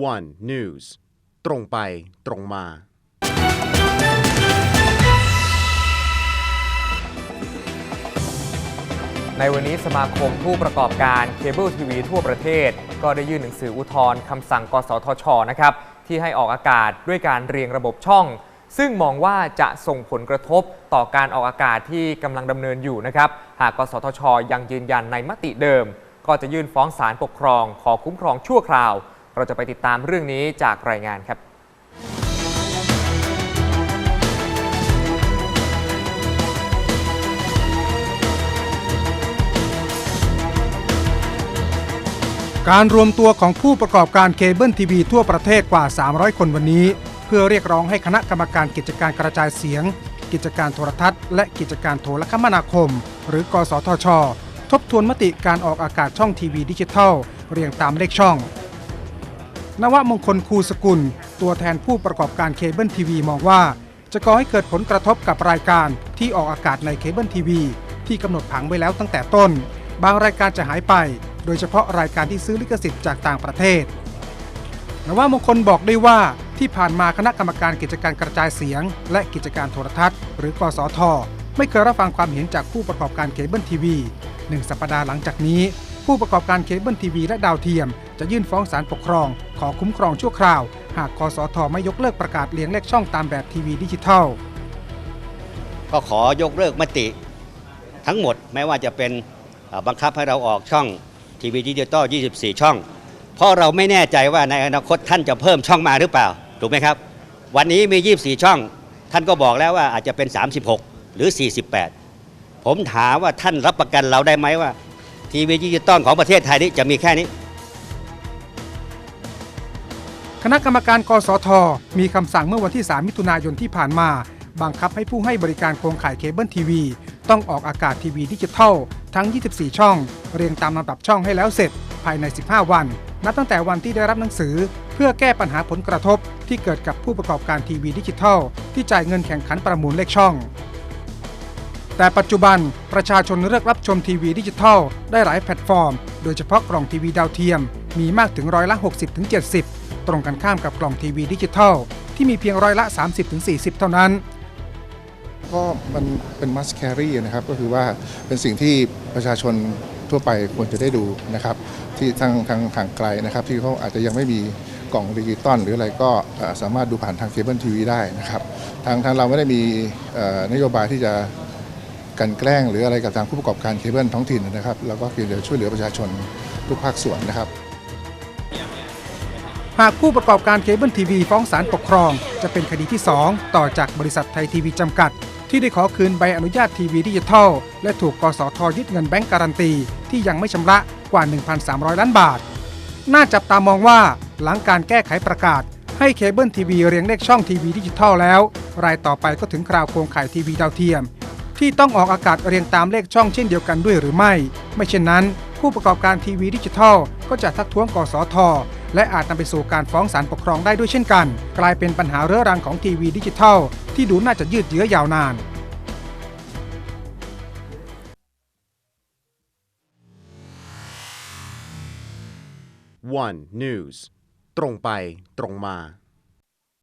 One News ตรงไปตรงมา ในวันนี้สมาคมผู้ประกอบการเคเบิลทีวีทั่วประเทศ ก็ได้ยื่นหนังสืออุทธรณ์คำสั่งกสทชนะครับ ที่ให้ออกอากาศด้วยการเรียงระบบช่อง ซึ่งมองว่าจะส่งผลกระทบต่อการออกอากาศที่กำลังดำเนินอยู่นะครับ หากกสทชยังยืนยันในมติเดิม ก็จะยื่นฟ้องศาลปกครองขอคุ้มครองชั่วคราว เราจะไปติดตามเรื่องนี้จากรายงานครับการรวมตัวของผู้ประกอบการเคเบิลทีวีทั่วประเทศกว่า 300 คนวันนี้ เพื่อเรียกร้องให้คณะกรรมการกิจการกระจายเสียง กิจการโทรทัศน์ และกิจการโทรคมนาคม หรือ กสทช ทบทวนมติการออกอากาศช่องทีวีดิจิทัล เรียงตามเลขช่อง นวมงคลคูสกุล ตัวแทนผู้ประกอบการเคเบิลทีวีมองว่า จะก่อให้เกิดผลกระทบกับรายการที่ออกอากาศในเคเบิลทีวีที่กำหนดผังไว้แล้วตั้งแต่ต้น บางรายการจะหายไป โดยเฉพาะรายการที่ซื้อลิขสิทธิ์จากต่างประเทศนวมงคลบอกได้ว่าที่ผ่านมาคณะกรรมการกิจการกระจายเสียง และกิจการโทรทัศน์ หรือกสท ไม่เคยรับฟังความเห็นจากผู้ประกอบการเคเบิลทีวีหนึ่งสัปดาห์หลังจากนี้ ผู้ประกอบการเคเบิลทีวีและดาวเทียม จะยื่นฟ้องศาลปกครอง ขอคุ้มครองชั่วคราว หากกสทไม่ยกเลิกประกาศเลี้ยงเลขช่องตามแบบทีวีดิจิทัล ก็ขอยกเลิกมติ ทั้งหมดแม้ว่าจะเป็นบังคับให้เราออกช่องทีวีดิจิตอล 24 ช่อง เพราะเราไม่แน่ใจว่าในอนาคตท่านจะเพิ่มช่องมาหรือเปล่า ถูกไหมครับ วันนี้มี 24 ช่อง ท่านก็บอกแล้วว่าอาจจะเป็น 36 หรือ 48 ผมถามว่าท่านรับประกันเราได้ไหมว่า ทีวีดิจิตอลของประเทศไทยนี้จะมีแค่นี้ คณะกรรมการกสท มีคำสั่งเมื่อวันที่ 3 มิถุนายนที่ผ่านมา บังคับให้ผู้ให้บริการโครงข่ายเคเบิลทีวีต้องออกอากาศทีวีดิจิทัล ทั้ง 24 ช่อง เรียงตามลำดับช่องให้แล้วเสร็จ ภายใน 15 วัน นับตั้งแต่วันที่ได้รับหนังสือ เพื่อแก้ปัญหาผลกระทบที่เกิดกับผู้ประกอบการทีวีดิจิทัล ที่จ่ายเงินแข่งขันประมูลเลขช่อง แต่ปัจจุบันประชาชนเลือกรับชมทีวีดิจิทัล ได้หลายแพลตฟอร์ม โดยเฉพาะกล่องทีวีดาวเทียม มีมากถึงร้อยละ 60-70 ตรงกันข้ามกับกล่องทีวีดิจิทัล ที่มีเพียงร้อยละ 30-40 เท่านั้นก็มันเป็น must carry นะครับก็คือว่าเป็นสิ่งที่ประชาชนทั่วไปควรจะได้ดูนะครับ ที่ทางทางทางไกลนะครับ ที่เขาอาจจะยังไม่มีกล่องดิจิตอลหรืออะไรก็สามารถดูผ่านทางเคเบิลทีวีได้นะครับ ทางทางเราไม่ได้มีนโยบายที่จะ กันแกล้ง หรืออะไรกับทางผู้ประกอบการเคเบิลท้องถิ่นนะครับเราก็เพียงแต่ช่วยเหลือประชาชนทุกภาคส่วนนะครับ หากผู้ประกอบการเคเบิลทีวีฟ้องศาลปกครอง จะเป็นคดีที่ 2 ต่อจากบริษัทไทยทีวีจำกัด ที่ได้ขอคืนใบอนุญาตทีวีดิจิทัล และถูกกสทยึดเงินแบงก์การันตี ที่ยังไม่ชำระกว่า 1,300 ล้านบาท น่าจับตามองว่าหลังการแก้ไขประกาศให้เคเบิลทีวีเรียงเลขช่องทีวีดิจิทัลแล้ว รายต่อไปก็ถึงคราวโครงข่ายทีวีดาวเทียม ที่ต้องออกอากาศเรียงตามเลขช่องเช่นเดียวกันด้วยหรือไม่ ไม่เช่นนั้น ผู้ประกอบการทีวีดิจิทัล ก็จะทักท้วงกสทและอาจนำไปสู่การฟ้องศาลปกครองได้ด้วยเช่นกัน กลายเป็นปัญหาเรื้อรังของทีวีดิจิทัล ที่ดูน่าจะยืดเยื้อยาวนาน One News ตรงไปตรงมา